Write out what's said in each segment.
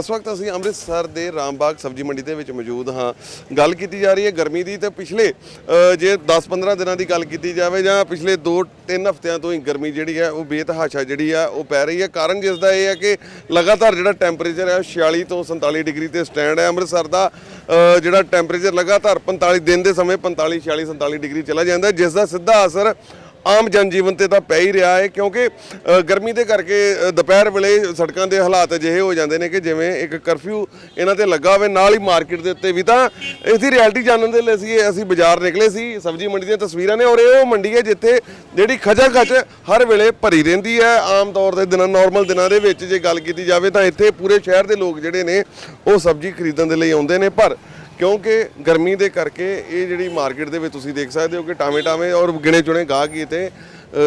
ਇਸ ਵਕਤ ਅਸੀਂ ਅੰਮ੍ਰਿਤਸਰ ਦੇ ਰਾਮਬਾਗ ਸਬਜ਼ੀ ਮੰਡੀ ਦੇ ਵਿੱਚ ਮੌਜੂਦ ਹਾਂ। ਗੱਲ ਕੀਤੀ ਜਾ ਰਹੀ ਹੈ ਗਰਮੀ ਦੀ ਤੇ ਪਿਛਲੇ ਜੇ 10-15 ਦਿਨਾਂ ਦੀ ਗੱਲ ਕੀਤੀ ਜਾਵੇ ਜਾਂ ਪਿਛਲੇ 2-3 ਹਫ਼ਤਿਆਂ ਤੋਂ ਹੀ ਗਰਮੀ ਜਿਹੜੀ ਹੈ ਉਹ ਬੇਤਹਾਸ਼ਾ ਜਿਹੜੀ ਆ ਉਹ ਪੈ ਰਹੀ ਹੈ। ਕਾਰਨ ਜਿਸ ਦਾ ਇਹ ਹੈ ਕਿ ਲਗਾਤਾਰ ਜਿਹੜਾ ਟੈਂਪਰੇਚਰ ਹੈ ਉਹ 46 ਤੋਂ 47 ਡਿਗਰੀ ਤੇ ਸਟੈਂਡ ਹੈ। ਅੰਮ੍ਰਿਤਸਰ ਦਾ ਜਿਹੜਾ ਟੈਂਪਰੇਚਰ ਲਗਾਤਾਰ 45 ਦਿਨ ਦੇ ਸਮੇਂ 45 46 47 ਡਿਗਰੀ ਚਲਾ ਜਾਂਦਾ ਜਿਸ ਦਾ ਸਿੱਧਾ ਅਸਰ ਆਮ ਜਨਜੀਵਨ ਤੇ ਤਾਂ ਪੈ ਹੀ ਰਿਹਾ ਹੈ, ਕਿਉਂਕਿ ਗਰਮੀ ਦੇ ਕਰਕੇ ਦੁਪਹਿਰ ਵੇਲੇ ਸੜਕਾਂ ਦੇ ਹਾਲਾਤ ਅਜਿਹੇ ਹੋ ਜਾਂਦੇ ਨੇ ਕਿ ਜਿਵੇਂ ਇੱਕ ਕਰਫਿਊ ਇਹਨਾਂ ਤੇ ਲੱਗਾ ਹੋਵੇ, ਨਾਲ ਹੀ ਮਾਰਕੀਟ ਦੇ ਉੱਤੇ ਵੀ ਤਾਂ ਇਸ ਦੀ ਰਿਐਲਿਟੀ ਜਾਣਨ ਦੇ ਲਈ ਅਸੀਂ ਅਸੀਂ ਬਾਜ਼ਾਰ ਨਿਕਲੇ ਸੀ, ਸਬਜ਼ੀ ਮੰਡੀ ਦੀਆਂ ਤਸਵੀਰਾਂ ਨੇ, ਔਰ ਇਹ ਉਹ ਮੰਡੀ ਹੈ ਜਿੱਥੇ ਜਿਹੜੀ ਖਜਾ ਖਚ ਹਰ ਵੇਲੇ ਭਰੀ ਰਹਿੰਦੀ ਹੈ, ਆਮ ਤੌਰ ਤੇ ਦਿਨਾਂ ਨਾਰਮਲ ਦਿਨਾਂ ਦੇ ਵਿੱਚ ਜੇ ਗੱਲ ਕੀਤੀ ਜਾਵੇ ਤਾਂ ਇੱਥੇ ਪੂਰੇ ਸ਼ਹਿਰ ਦੇ ਲੋਕ ਜਿਹੜੇ ਨੇ, ਉਹ ਸਬਜ਼ੀ ਖਰੀਦਣ ਦੇ ਲਈ ਆਉਂਦੇ ਨੇ, ਪਰ ਕਿਉਂਕਿ ਗਰਮੀ ਦੇ ਕਰਕੇ ਇਹ ਜਿਹੜੀ ਮਾਰਕੀਟ ਦੇ ਵਿੱਚ ਤੁਸੀਂ ਦੇਖ ਸਕਦੇ ਹੋ ਕਿ ਟਾਵੇਂ ਟਾਵੇਂ ਔਰ ਗਿਣੇ ਚੁਣੇ ਗਾਹਕ ਹੀ ਤੇ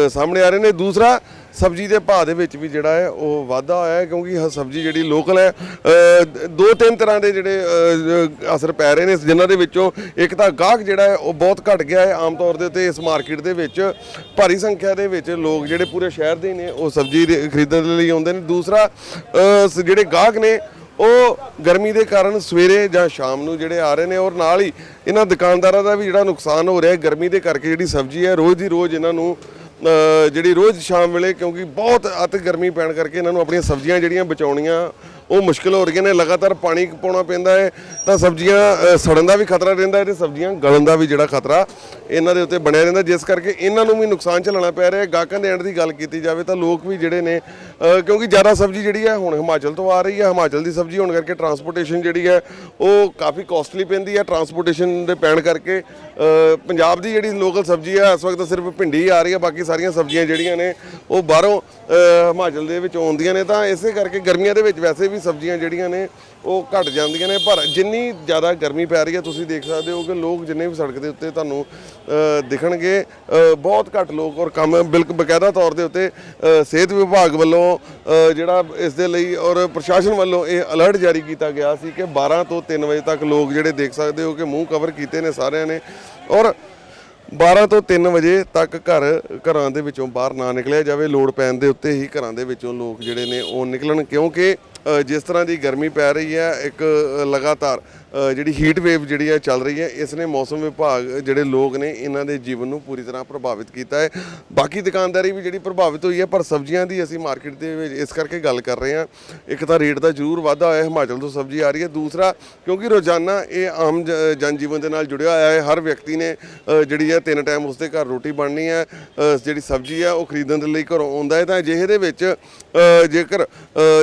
ਸਾਹਮਣੇ ਆ ਰਹੇ ਨੇ। ਦੂਸਰਾ, ਸਬਜ਼ੀ ਦੇ ਭਾਅ ਦੇ ਵਿੱਚ ਵੀ ਜਿਹੜਾ ਹੈ ਉਹ ਵਾਧਾ ਹੋਇਆ ਹੈ ਕਿਉਂਕਿ ਇਹ ਸਬਜ਼ੀ ਜਿਹੜੀ ਲੋਕਲ ਹੈ ਦੋ ਤਿੰਨ ਤਰ੍ਹਾਂ ਦੇ ਜਿਹੜੇ ਅਸਰ ਪੈ ਰਹੇ ਨੇ, ਜਿਨ੍ਹਾਂ ਦੇ ਵਿੱਚੋਂ ਇੱਕ ਤਾਂ ਗਾਹਕ ਜਿਹੜਾ ਹੈ ਉਹ ਬਹੁਤ ਘਟ ਗਿਆ ਹੈ ਆਮ ਤੌਰ ਦੇ ਉੱਤੇ ਇਸ ਮਾਰਕੀਟ ਦੇ ਵਿੱਚ। ਭਾਰੀ ਸੰਖਿਆ ਦੇ ਵਿੱਚ ਲੋਕ ਜਿਹੜੇ ਪੂਰੇ ਸ਼ਹਿਰ ਦੇ ਨੇ, ਉਹ ਸਬਜ਼ੀ ਦੇ- ਖਰੀਦਣ ਦੇ ਲਈ ਆਉਂਦੇ ਨੇ। ਦੂਸਰਾ ਜਿਹੜੇ ਗਾਹਕ ਨੇ ਉਹ ਗਰਮੀ ਦੇ ਕਾਰਨ ਸਵੇਰੇ ਜਾਂ ਸ਼ਾਮ ਨੂੰ ਜਿਹੜੇ ਆ ਰਹੇ ਨੇ ਔਰ ਨਾਲ ਹੀ ਇਹਨਾਂ ਦੁਕਾਨਦਾਰਾਂ ਦਾ ਵੀ ਜਿਹੜਾ ਨੁਕਸਾਨ ਹੋ ਰਿਹਾ ਹੈ, ਗਰਮੀ ਦੇ ਕਰਕੇ ਜਿਹੜੀ ਸਬਜ਼ੀ ਹੈ, ਰੋਜ਼ ਦੀ ਰੋਜ਼ ਇਹਨਾਂ ਨੂੰ ਜਿਹੜੀ ਰੋਜ਼ ਸ਼ਾਮ ਵੇਲੇ ਕਿਉਂਕਿ ਬਹੁਤ ਅਤ ਗਰਮੀ ਪੈਣ ਕਰਕੇ ਇਹਨਾਂ ਨੂੰ ਆਪਣੀਆਂ ਸਬਜ਼ੀਆਂ ਜਿਹੜੀਆਂ ਬਚਾਉਣੀਆਂ, ਉਹ ਮੁਸ਼ਕਲ ਹੋ ਰਹੀਆਂ ਨੇ, ਲਗਾਤਾਰ ਪਾਣੀ ਪਾਉਣਾ ਪੈਂਦਾ ਹੈ, ਤਾਂ ਸਬਜ਼ੀਆਂ ਸੜਨ ਦਾ ਵੀ ਖਤਰਾ ਰਹਿੰਦਾ ਹੈ ਤੇ ਸਬਜ਼ੀਆਂ ਗਲਣ ਦਾ ਵੀ ਜਿਹੜਾ ਖਤਰਾ ਇਹਨਾਂ ਦੇ ਉੱਤੇ ਬਣਿਆ ਰਹਿੰਦਾ। ਜਿਸ ਕਰਕੇ ਇਹਨਾਂ ਨੂੰ ਵੀ ਨੁਕਸਾਨ ਝੱਲਣਾ ਪੈ ਰਿਹਾ ਹੈ। ਗਾਹਕਾਂ ਦੇ ਐਂਡ ਦੀ ਗੱਲ ਕੀਤੀ ਜਾਵੇ ਤਾਂ ਲੋਕ ਵੀ ਜਿਹੜੇ ਨੇ ਕਿਉਂਕਿ ਜ਼ਿਆਦਾ ਸਬਜ਼ੀ ਜਿਹੜੀ ਹੈ ਹੁਣ ਹਿਮਾਚਲ ਤੋਂ ਆ ਰਹੀ ਹੈ, ਹਿਮਾਚਲ ਦੀ ਸਬਜ਼ੀ ਹੋਣ ਕਰਕੇ ਟਰਾਂਸਪੋਰਟੇਸ਼ਨ ਜਿਹੜੀ ਹੈ, ਉਹ ਕਾਫੀ ਕਾਸਟਲੀ ਪੈਂਦੀ ਹੈ। ਟਰਾਂਸਪੋਰਟੇਸ਼ਨ ਦੇ ਪੈਣ ਕਰਕੇ ਪੰਜਾਬ ਦੀ ਜਿਹੜੀ ਲੋਕਲ ਸਬਜ਼ੀ ਹੈ, ਇਸ ਵਕਤ ਸਿਰਫ ਭਿੰਡੀ ਆ ਰਹੀ ਹੈ, ਬਾਕੀ ਸਾਰੀਆਂ ਸਬਜ਼ੀਆਂ ਜਿਹੜੀਆਂ ਨੇ, ਉਹ ਬਾਹਰੋਂ ਹਿਮਾਚਲ ਦੇ ਵਿੱਚ ਆਉਂਦੀਆਂ ਨੇ। ਤਾਂ ਇਸੇ ਕਰਕੇ ਗਰਮੀਆਂ ਦੇ ਵਿੱਚ ਵੈਸੇ ਵੀ ਸਬਜ਼ੀਆਂ ਜਿਹੜੀਆਂ ਨੇ ਉਹ ਘਟ ਜਾਂਦੀਆਂ ਨੇ, ਪਰ ਜਿੰਨੀ ਜ਼ਿਆਦਾ ਗਰਮੀ ਪੈ ਰਹੀ ਹੈ, ਤੁਸੀਂ ਦੇਖ ਸਕਦੇ ਹੋ ਕਿ ਲੋਕ ਜਿੰਨੇ ਵੀ ਸੜਕ ਦੇ ਉੱਤੇ ਤੁਹਾਨੂੰ ਦਿਖਣਗੇ ਬਹੁਤ ਘੱਟ ਲੋਕ ਔਰ ਕੰਮ ਬਿਲਕੁਲ ਬਕਾਇਦਾ ਤੌਰ ਦੇ ਉੱਤੇ ਸਿਹਤ ਵਿਭਾਗ ਵੱਲੋਂ ਜਿਹੜਾ ਇਸ ਦੇ ਲਈ ਔਰ ਪ੍ਰਸ਼ਾਸਨ ਵੱਲੋਂ ਇਹ ਅਲਰਟ ਜਾਰੀ ਕੀਤਾ ਗਿਆ ਸੀ ਕਿ 12 ਤੋਂ 3 ਵਜੇ ਤੱਕ ਲੋਕ ਜਿਹੜੇ ਦੇਖ ਸਕਦੇ ਹੋ ਕਿ ਮੂੰਹ ਕਵਰ ਕੀਤੇ ਨੇ ਸਾਰਿਆਂ ਨੇ ਔਰ 12 ਤੋਂ 3 ਵਜੇ ਤੱਕ ਘਰ, ਘਰਾਂ ਦੇ ਵਿੱਚੋਂ ਬਾਹਰ ਨਾ ਨਿਕਲਿਆ ਜਾਵੇ, ਲੋੜ ਪੈਣ ਦੇ ਉੱਤੇ ਹੀ ਘਰਾਂ ਦੇ ਵਿੱਚੋਂ ਲੋਕ ਜਿਹੜੇ ਨੇ ਉਹ ਨਿਕਲਣ, ਕਿਉਂਕਿ ਜਿਸ ਤਰ੍ਹਾਂ ਦੀ ਗਰਮੀ ਪੈ ਰਹੀ ਹੈ ਇੱਕ ਲਗਾਤਾਰ। ਜਿਹੜੀ ਹੀਟ ਵੇਵ ਜਿਹੜੀ ਹੈ ਚੱਲ ਰਹੀ ਹੈ ਇਸ ਨੇ ਮੌਸਮ ਵਿਭਾਗ ਜਿਹੜੇ ਲੋਕ ਨੇ ਇਹਨਾਂ ਦੇ ਜੀਵਨ ਨੂੰ ਪੂਰੀ ਤਰ੍ਹਾਂ ਪ੍ਰਭਾਵਿਤ ਕੀਤਾ ਹੈ। ਬਾਕੀ ਦੁਕਾਨਦਾਰੀ ਵੀ ਜਿਹੜੀ ਪ੍ਰਭਾਵਿਤ ਹੋਈ ਹੈ ਪਰ ਸਬਜ਼ੀਆਂ ਦੀ ਅਸੀਂ ਮਾਰਕੀਟ ਦੇ ਵਿੱਚ ਇਸ ਕਰਕੇ ਗੱਲ ਕਰ ਰਹੇ ਹਾਂ। ਇੱਕ ਤਾਂ ਰੇਟ ਦਾ ਜ਼ਰੂਰ ਵਾਧਾ ਹੋਇਆ ਹਿਮਾਚਲ ਤੋਂ ਸਬਜ਼ੀ ਆ ਰਹੀ ਹੈ। ਦੂਸਰਾ ਕਿਉਂਕਿ ਰੋਜ਼ਾਨਾ ਇਹ ਆਮ ਜ- ਜਨਜੀਵਨ ਦੇ ਨਾਲ ਜੁੜਿਆ ਹੋਇਆ ਹੈ ਹਰ ਵਿਅਕਤੀ ਨੇ ਜਿਹੜੀ ਹੈ ਤਿੰਨ ਟਾਈਮ ਉਸਦੇ ਘਰ ਰੋਟੀ ਬਣਨੀ ਹੈ ਜਿਹੜੀ ਸਬਜ਼ੀ ਹੈ ਉਹ ਖਰੀਦਣ ਦੇ ਲਈ ਘਰੋਂ ਆਉਂਦਾ ਹੈ। ਤਾਂ ਅਜਿਹੇ ਦੇ ਵਿੱਚ ਜੇਕਰ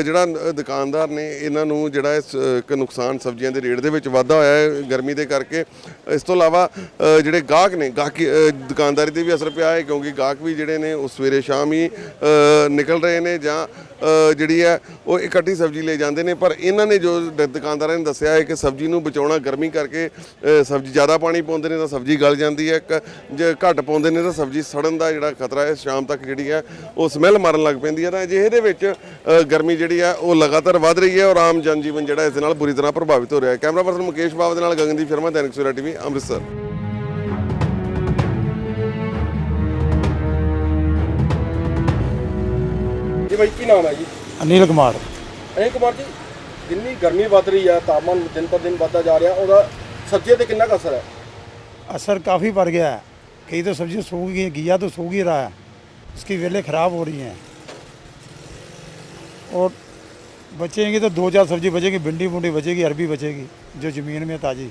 ਜਿਹੜਾ ਦੁਕਾਨਦਾਰ ਨੇ ਇਹਨਾਂ ਨੂੰ ਜਿਹੜਾ ਇਸ, ਅ, ਨੁਕਸਾਨ ਸਬਜ਼ੀਆਂ ਦੇ ਰੇਟ ਦੇ ਵਿੱਚ ਵਾਧਾ ਹੋਇਆ ਹੈ ਗਰਮੀ ਦੇ ਕਰਕੇ। ਇਸ ਤੋਂ ਇਲਾਵਾ ਜਿਹੜੇ ਗਾਹਕ ਨੇ, ਗਾਹਕੀ ਦੁਕਾਨਦਾਰੀ ਤੇ ਵੀ ਅਸਰ ਪਿਆ ਹੈ ਕਿਉਂਕਿ ਗਾਹਕ ਵੀ ਜਿਹੜੇ ਨੇ, ਉਹ ਸਵੇਰੇ ਸ਼ਾਮ ਹੀ ਨਿਕਲ ਰਹੇ ਨੇ ਜਾਂ ਜਿਹੜੀ ਹੈ, ਉਹ ਇਕੱਠੀ ਸਬਜ਼ੀ ਲੈ ਜਾਂਦੇ ਨੇ। ਪਰ ਇਹਨਾਂ ਨੇ ਜੋ ਦੁਕਾਨਦਾਰਾਂ ਨੇ ਦੱਸਿਆ ਹੈ ਕਿ ਸਬਜ਼ੀ ਨੂੰ ਬਚਾਉਣਾ ਗਰਮੀ ਕਰਕੇ ਸਬਜ਼ੀ ਜ਼ਿਆਦਾ ਪਾਣੀ ਪਾਉਂਦੇ ਨੇ ਤਾਂ ਸਬਜ਼ੀ ਗਲ ਜਾਂਦੀ ਹੈ। ਇੱਕ ਜੇ ਘੱਟ ਪਾਉਂਦੇ ਨੇ ਤਾਂ ਸਬਜ਼ੀ ਸੜਨ ਦਾ ਜਿਹੜਾ ਖਤਰਾ ਹੈ, ਸ਼ਾਮ ਤੱਕ ਜਿਹੜੀ ਹੈ, ਉਹ ਸਮੈਲ ਮਾਰਨ ਲੱਗ ਪੈਂਦੀ ਹੈ। ਤਾਂ ਅਜਿਹੇ ਦੇ ਵਿੱਚ ਗਰਮੀ ਜਿਹੜੀ ਹੈ, ਉਹ ਲਗਾਤਾਰ ਵੱਧ ਰਹੀ ਹੈ ਔਰ ਆਮ ਜਨਜੀਵਨ ਜਿਹੜਾ ਇਸ ਦੇ ਨਾਲ ਬੁਰੀ ਤਰ੍ਹਾਂ ਪ੍ਰਭਾਵਿਤ ਹੋ ਰਿਹਾ ਹੈ। ਕੈਮਰਾ ਪਰਸਨ ਮੁਕੇਸ਼ ਬਾਬ ਦੇ ਨਾਲ ਗਗਨਦੀਪ ਸ਼ਰਮਾ, ਦੈਨਿਕ ਸਵੇਰਾ ਟੀਵੀ, ਅੰਮ੍ਰਿਤਸਰ। ਬਾਈ ਕੀ ਨਾਮ ਹੈ ਜੀ ਅਨਿਲ ਕੁਮਾਰ ਅਨਿਲ ਕੁਮਾਰ ਜੀ ਜਿੰਨੀ ਗਰਮੀ ਵੱਧ ਰਹੀ ਹੈ ਤਾਪਮਾਨ ਦਿਨ ਪਰ ਦਿਨ ਵੱਧਦਾ ਜਾ ਰਿਹਾ ਉਹਦਾ ਸਬਜ਼ੀਆਂ ਤੇ ਕਿੰਨਾ ਕੁ ਅਸਰ ਹੈ असर काफ़ी बढ़ गया है कई तो सब्जी सूख गई है घिया तो सूख ही रहा है उसकी वेलें ख़राब हो रही हैं और बचेंगी तो दो चार सब्जी बचेगी भिंडी भुंडी बचेगी अरबी बचेगी जो ज़मीन में ताज़ी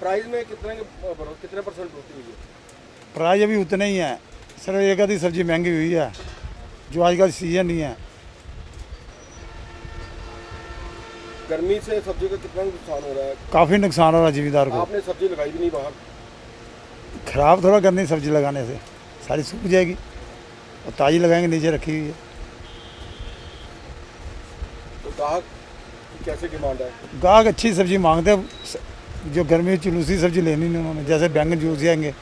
प्राइस में कितने के बरो- कितने परसेंट बढ़ोतरी हुई है प्राइस अभी उतने ही है सिर्फ एक आधी सब्जी महंगी हुई है जो आज आजकल सीज़न नहीं है। गर्मी से सब्ज़ी का कितना नुकसान हो रहा है? काफ़ी नुकसान हो रहा है जिमीदार को। आपने सब्ज़ी लगाई भी नहीं बाहर। ख़राब थोड़ा करनी सब्ज़ी लगाने से। सारी सूख जाएगी। और ताज़ी लगाएँगे नीचे रखी हुई है। तो ग्राहक कैसे डिमांड है? गाहक अच्छी सब्ज़ी मांगते हैं। जो गर्मी चुलूसी सब्ज़ी लेनी नहीं उन्होंने। जैसे बैंगन जूस जाएँगे।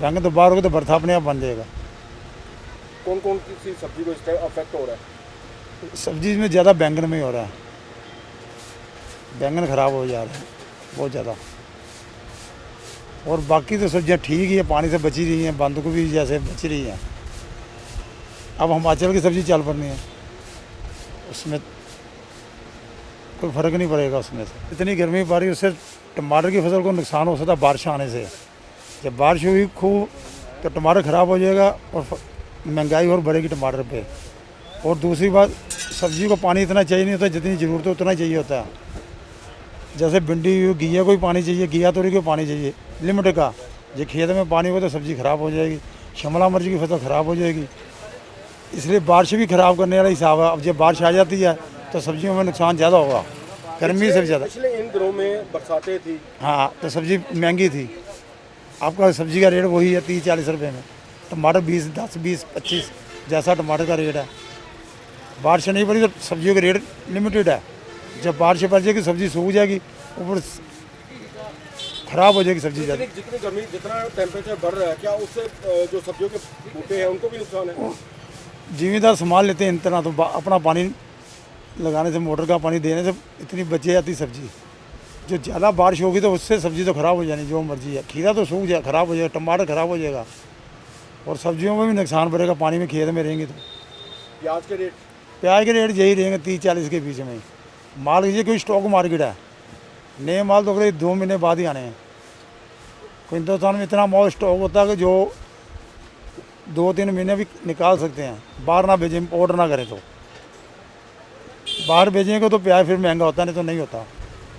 बैंगन तो बाहर होगा तो बर्था अपने आप बन जाएगा। कौन कौन सी सब्ज़ी को इस टाइम अफेक्ट हो रहा है? सब्ज़ी में ज़्यादा बैंगन में ही हो रहा है। बैंगन खराब हो जा रहे हैं, बहुत ज़्यादा। और बाकी तो सब्ज़ियाँ ठीक ही है, पानी से बची रही हैं, बंद गोभी जैसे बच रही हैं। अब हिमाचल की सब्ज़ी चल पड़नी है। उसमें कोई फ़र्क नहीं पड़ेगा उसमें से। इतनी गर्मी पड़ रही उससे टमाटर की फ़सल को नुकसान हो सकता है बारिश आने से। जब बारिश हुई खूब तो टमाटर ख़राब हो जाएगा और महँगाई और बढ़ेगी टमाटर पे। और दूसरी बात सब्ज़ी को पानी इतना चाहिए नहीं होता जितनी ज़रूरत है उतना चाहिए होता है। जैसे भिंडी हुई घिया को भी पानी चाहिए घिया तोरी को पानी चाहिए लिमिट का। जो खेत में पानी हो तो सब्ज़ी ख़राब हो जाएगी शिमला मिर्च की फ़सल ख़राब हो जाएगी। इसलिए बारिश भी ख़राब करने वाला हिसाब है। अब जब बारिश आ जाती है तो सब्जियों में नुकसान ज़्यादा होगा। गर्मी से ज़्यादा। पिछले इन दिनों में बरसातें थी। हाँ तो सब्ज़ी महँगी थी। आपका सब्ज़ी का रेट वही है तीस चालीस रुपये में। टमाटर बीस दस बीस पच्चीस जैसा टमाटर का रेट है बारिश नहीं पड़ी तो सब्जियों का रेट लिमिटेड है जब बारिश पड़ जाएगी सब्जी सूख जाएगी ऊपर खराब हो जाएगी सब्जी ज़्यादा जितनी जितनी गर्मी जितना टेम्परेचर बढ़ रहा है क्या उससे अ, जो सब्जियों के बूटे हैं उनको भी नुकसान है जिम्मेदार संभाल लेते हैं इतना तो बा- अपना पानी लगाने से मोटर का पानी देने से इतनी बच जाती सब्जी जो ज़्यादा बारिश होगी तो उससे सब्जी तो ख़राब हो जानी जो मर्जी है खीरा तो सूख जाए ख़राब हो जाएगा टमाटर ख़राब हो जाएगा और सब्जियों में भी नुकसान पड़ेगा पानी में खेत में रहेंगे तो। प्याज के रेट? प्याज के रेट यही रहेंगे तीस चालीस के बीच में। माल लीजिए कोई स्टॉक मार्केट है। नए माल तो अगले दो महीने बाद ही आने हैं। कोई हिंदुस्तान में इतना माल स्टॉक होता है कि जो दो तीन महीने भी निकाल सकते हैं। बाहर ना भेजें ऑर्डर ना करें तो। बाहर भेजेंगे तो प्याज फिर महँगा होता नहीं तो नहीं होता।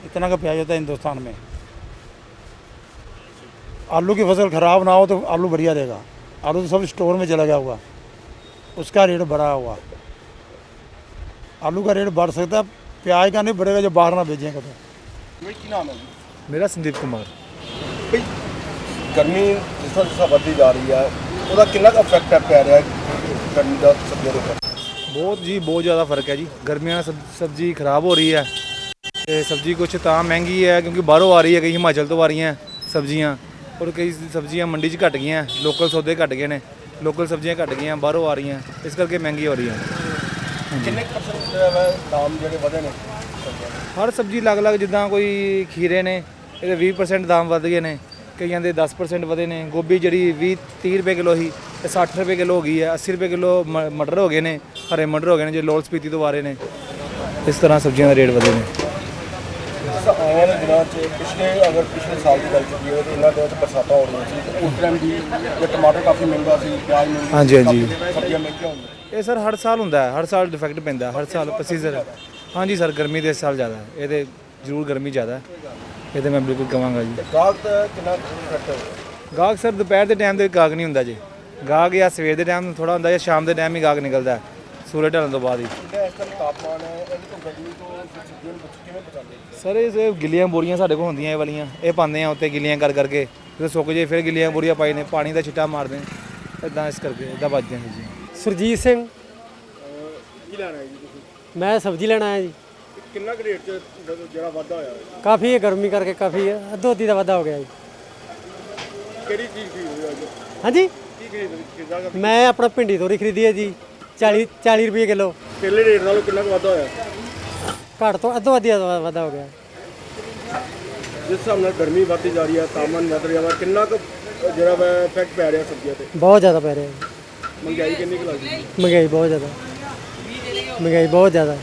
इतना का प्याज होता है हिंदुस्तान में। आलू की फ़सल ख़राब ना हो तो आलू बढ़िया रहेगा। आलू तो सब स्टोर में चला गया होगा उसका रेट बढ़ा हुआ आलू का रेट बढ़ सकता है प्याज का नहीं बढ़ेगा जब बाहर ना भेजेंगे तो भाई की नाम है जी ਮੇਰਾ ਸੰਦੀਪ ਕੁਮਾਰ ਭਾਈ ਗਰਮੀ ਜਿਸ ਤਰ੍ਹਾਂ ਜਿਸ ਤਰ੍ਹਾਂ ਵੱਧਦੀ ਜਾ ਰਹੀ ਹੈ ਉਹਦਾ ਕਿੰਨਾ ਕੁ ਇਫੈਕਟ ਪੈ ਰਿਹਾ ਹੈ ਗਰਮੀ ਦਾ ਸਬਜ਼ੀਆਂ ਦੇ ਉੱਪਰ ਬਹੁਤ ਜੀ ਬਹੁਤ ਜ਼ਿਆਦਾ ਫਰਕ ਹੈ ਜੀ ਗਰਮੀਆਂ ਨਾਲ ਸਬ- ਸਬਜ਼ੀ ਖਰਾਬ ਹੋ ਰਹੀ ਹੈ ਤੇ ਸਬਜ਼ੀ ਕੁਛ ਤਾਂ ਮਹਿੰਗੀ ਹੈ ਕਿਉਂਕਿ ਬਾਹਰੋਂ ਆ ਰਹੀ ਹੈ ਕਈ ਹਿਮਾਚਲ ਤੋਂ ਆ ਰਹੀਆਂ ਸਬਜ਼ੀਆਂ ਔਰ ਕਈ ਸਬਜ਼ੀਆਂ ਮੰਡੀ 'ਚ ਘਟ ਗਈਆਂ ਲੋਕਲ ਸੌਦੇ ਘਟ ਗਏ ਨੇ ਲੋਕਲ ਸਬਜ਼ੀਆਂ ਘਟ ਗਈਆਂ ਬਾਹਰੋਂ ਆ ਰਹੀਆਂ ਇਸ ਕਰਕੇ ਮਹਿੰਗੀ ਹੋ ਰਹੀ ਹੈ ਕਿੰਨੇ ਪਰਸੈਂਟ ਜਿਹੜਾ ਵਾ ਦਾਮ ਜਿਹੜੇ ਵਧੇ ਨੇ ਸਬਜ਼ੀਆਂ ਦੇ? ਹਰ ਸਬਜ਼ੀ ਅਲੱਗ-ਅਲੱਗ ਜਿੱਦਾਂ ਕੋਈ ਖੀਰੇ ਨੇ ਇਹਦੇ 20% ਦਾਮ ਵੱਧ ਗਏ ਨੇ ਕਈਆਂ ਦੇ 10% ਵਧੇ ਨੇ ਗੋਭੀ ਜਿਹੜੀ 20 30 ਰੁਪਏ ਕਿਲੋ ਸੀ ਤੇ 60 ਰੁਪਏ ਕਿਲੋ ਹੋ ਗਈ ਹੈ 80 ਰੁਪਏ ਕਿਲੋ ਮਟਰ ਹੋ ਗਏ ਨੇ ਹਰੇ ਮਟਰ ਹੋ ਗਏ ਨੇ ਜੇ ਲੋਲ ਸਪੀਤੀ ਤੋਂ ਆ ਰਹੇ ਨੇ ਇਸ ਤਰ੍ਹਾਂ ਸਬਜ਼ੀਆਂ ਦੇ ਰੇਟ ਵਧੇ ਨੇ ਆਉਣ ਵਾਲੇ ਦਿਨਾਂ 'ਚ ਪਿਛਲੇ ਅਗਰ ਪਿਛਲੇ ਸਾਲ ਦੀ ਗੱਲ ਕਰੀਏ ਤਾਂ ਇਹਨਾਂ ਦਿਨਾਂ 'ਚ ਬਰਸਾਤਾਂ ਹੋ ਰਹੀਆਂ ਸੀ ਤੇ ਉਸ ਟਾਈਮ ਵੀ ਜੇ ਟਮਾਟਰ ਕਾਫੀ ਮਹਿੰਗਾ ਸੀ ਪਿਆਜ਼ ਮਹਿੰਗਾ ਹਾਂਜੀ, ਹਾਂਜੀ। ਸਬਜ਼ੀਆਂ ਮਹਿੰਗੀਆਂ ਹੋਈਆਂ ਇਹ ਸਰ ਹਰ ਸਾਲ ਹੁੰਦਾ ਹੈ ਹਰ ਸਾਲ ਡਿਫੈਕਟ ਪੈਂਦਾ ਹਰ ਸਾਲ ਪ੍ਰੋਸੀਜਰ ਹਾਂਜੀ ਸਰ ਗਰਮੀ ਦੇ ਇਸ ਸਾਲ ਜ਼ਿਆਦਾ ਹੈ ਇਹਦੇ ਜ਼ਰੂਰ ਗਰਮੀ ਜ਼ਿਆਦਾ ਹੈ ਇਹ ਤੇ ਮੈਂ ਬਿਲਕੁਲ ਕਵਾਂਗਾ ਜੀ। ਗਾਹਕ ਦਾ ਕਿੰਨਾ ਇਫੈਕਟ ਹੋਇਆ? ਗਾਹਕ ਸਰ ਦੁਪਹਿਰ ਦੇ ਟਾਈਮ ਤੇ ਗਾਹਕ ਨਹੀਂ ਹੁੰਦਾ ਜੀ। ਗਾਹਕ ਜਾਂ ਸਵੇਰ ਦੇ ਟਾਈਮ ਥੋੜਾ ਹੁੰਦਾ ਜਾਂ ਸ਼ਾਮ ਦੇ ਟਾਈਮ ਹੀ ਗਾਹਕ ਨਿਕਲਦਾ ਹੈ, ਸੂਰਜ ਢਲਣ ਤੋਂ ਬਾਅਦ ਹੀ। ਜਿਹੜਾ ਇਸ ਟਾਈਮ ਤਾਪਮਾਨ ਹੈ ਇਹਦੇ ਤੋਂ ਗਰਮੀ ਤੋਂ ਨੂੰ ਕਿਵੇਂ ਬਚਾਉਂਦੇ ਸਰ ਇਹ ਸੇ ਗਿੱਲੀਆਂ ਬੋਰੀਆਂ ਸਾਡੇ ਕੋਲ ਹੁੰਦੀਆਂ ਇਹ ਵਾਲੀਆਂ। ਇਹ ਪਾਉਂਦੇ ਆ ਉੱਤੇ ਗਿੱਲੀਆਂ ਕਰ ਕਰਕੇ। ਜਦੋਂ ਸੁੱਕ ਜੇ ਫਿਰ ਗਿੱਲੀਆਂ ਬੋਰੀਆਂ ਪਾਈ ਨੇ। ਪਾਣੀ ਦਾ ਛਿੱਟਾ ਮਾਰਦੇ ਇਦਾਂ ਇਸ ਕਰਕੇ ਇਦਾਂ ਬਚਦੇ ਹਾਂ ਜੀ। ਸੁਰਜੀਤ ਸਿੰਘ। ਕੀ ਲੈਣਾ ਹੈ ਜੀ ਤੁਸੀਂ? ਮੈਂ ਸਬਜ਼ੀ ਲੈਣ ਆਇਆ ਜੀ। ਕਿੰਨਾ ਕੁ ਰੇਟ 'ਚ ਜਿਹੜਾ ਵਾਧਾ ਹੋਇਆ ਹੈ ਕਾਫੀ ਹੈ ਗਰਮੀ ਕਰਕੇ ਕਾਫੀ ਹੈ। ਅੱਧੋ ਅੱਧੀ ਦਾ ਵਾਧਾ ਹੋ ਗਿਆ ਜੀ। ਕਿਹੜੀ ਚੀਜ਼ ਖਰੀਦ ਰਹੇ ਹੋ ਅੱਜ? ਹਾਂਜੀ? ਕੀ ਖਰੀਦ? ਮੈਂ ਆਪਣਾ ਭਿੰਡੀ ਤੋਰੀ ਖਰੀਦੀ ਹੈ ਜੀ। 40 40 ਰੁਪਏ ਕਿਲੋ। ਪਹਿਲੇ ਰੇਟ ਨਾਲੋਂ ਕਿੰਨਾ ਕੁ ਵਾਧਾ ਹੋਇਆ? ਘੱਟ ਤੋਂ ਅੱਧੋ ਅੱਧੀ ਵਾਧਾ ਹੋ ਗਿਆ। ਜਿਸ ਹਿਸਾਬ ਨਾਲ ਗਰਮੀ ਵੱਧਦੀ ਜਾ ਰਹੀ ਹੈ ਤਾਪਮਾਨ ਵੱਧ ਰਿਹਾ ਵਾ ਕਿੰਨਾ ਕੁ ਜਿਹੜਾ ਵਾ ਇਫੈਕਟ ਪੈ ਰਿਹਾ ਸਬਜ਼ੀਆਂ ਤੇ? ਬਹੁਤ ਜ਼ਿਆਦਾ ਪੈ ਰਿਹਾ। ਜੀ ਮਹਿੰਗਾਈ ਕਿੰਨੀ ਕੁ ਲੱਗਦੀ ਹੈ? ਮਹਿੰਗਾਈ ਬਹੁਤ ਜ਼ਿਆਦਾ। ਮਹਿੰਗਾਈ ਬਹੁਤ ਜ਼ਿਆਦਾ।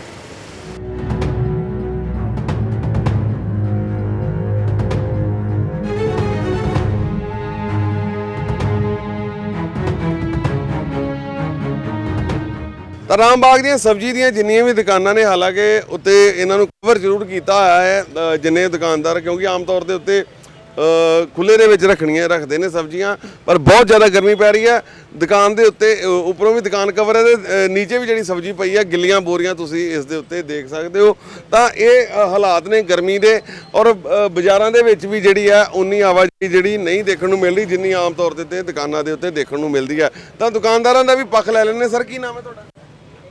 ਤਾਂ ਰਾਮਬਾਗ ਦੀਆਂ ਸਬਜ਼ੀ ਦੀਆਂ ਜਿੰਨੀਆਂ ਵੀ ਦੁਕਾਨਾਂ ਨੇ ਹਾਲਾਂਕਿ ਉੱਤੇ ਇਹਨਾਂ ਨੂੰ ਕਵਰ ਜ਼ਰੂਰ ਕੀਤਾ ਹੋਇਆ ਹੈ ਜਿੰਨੇ ਦੁਕਾਨਦਾਰ ਕਿਉਂਕਿ ਆਮ ਤੌਰ ਦੇ ਉੱਤੇ ਅ, ਖੁੱਲੇ ਦੇ ਵਿੱਚ ਰੱਖਣੀਆਂ ਰੱਖਦੇ ਨੇ ਸਬਜ਼ੀਆਂ ਪਰ ਬਹੁਤ ਜ਼ਿਆਦਾ ਗਰਮੀ ਪੈ ਰਹੀ ਹੈ। ਦੁਕਾਨ ਦੇ ਉੱਤੇ ਉੱਪਰੋਂ ਵੀ ਦੁਕਾਨ ਕਵਰ ਹੈ ਤੇ ਨੀਚੇ ਵੀ ਜਿਹੜੀ ਸਬਜ਼ੀ ਪਈ ਹੈ ਗਿੱਲੀਆਂ ਬੋਰੀਆਂ ਤੁਸੀਂ ਇਸ ਦੇ ਉੱਤੇ ਦੇਖ ਸਕਦੇ ਹੋ। ਤਾਂ ਇਹ ਹਾਲਾਤ ਨੇ ਗਰਮੀ ਦੇ ਔਰ ਬਾਜ਼ਾਰਾਂ ਦੇ ਵਿੱਚ ਵੀ ਜਿਹੜੀ ਹੈ ਉਨੀ ਆਵਾਜਾਈ ਜਿਹੜੀ ਨਹੀਂ ਦੇਖਣ ਨੂੰ ਮਿਲ ਰਹੀ ਜਿੰਨੀ ਆਮ ਤੌਰ ਤੇ ਤੇ ਦੁਕਾਨਾਂ ਦੇ ਉੱਤੇ ਦੇਖਣ ਨੂੰ ਮਿਲਦੀ ਹੈ। ਤਾਂ ਦੁਕਾਨਦਾਰਾਂ ਦਾ ਵੀ ਪੱਖ ਲੈ ਲੈਣੇ ਸਰ ਕੀ ਨਾਮ ਹੈ ਤੁਹਾਡਾ?